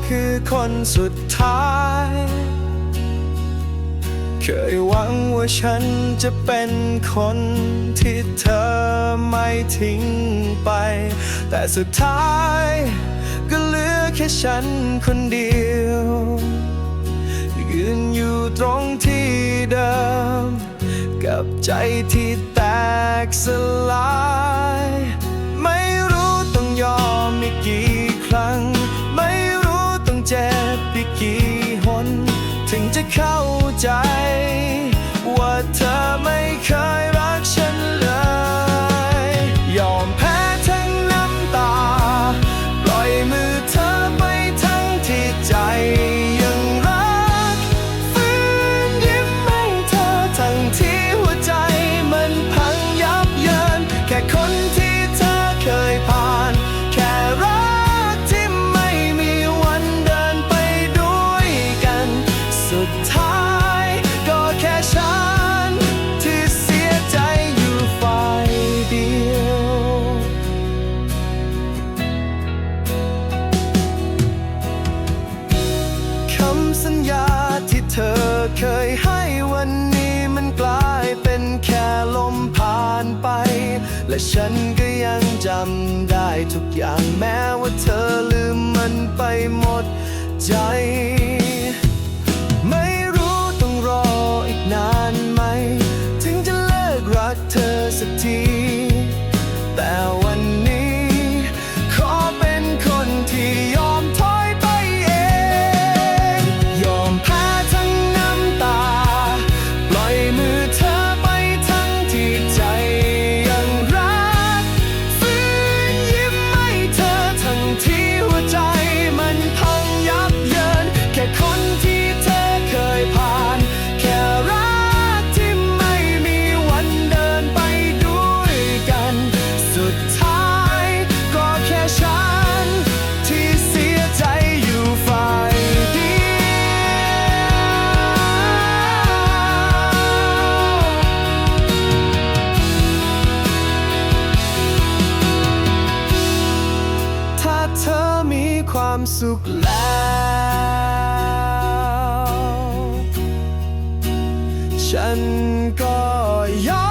ธอคือคนสุดท้าย เคยหวังว่าฉันจะเป็นคนที่เธอไม่ทิ้งไป แต่สุดท้ายก็เหลือแค่ฉันคนเดียว ยืนอยู่ตรงที่เดิม กับใจที่แตกสลาย เจ็บอีกกี่หน ถึงจะเข้าใจ ว่าเธอไม่เคย อเคยให้วันนี้มันกลายเป็นแค่ลมผ่านไป และฉันก็ยังจำได้ทุกอย่างแม้ว่าเธอลืมมันไปหมดใจ เธอมีความสุขแล้ว ฉันก็ยอม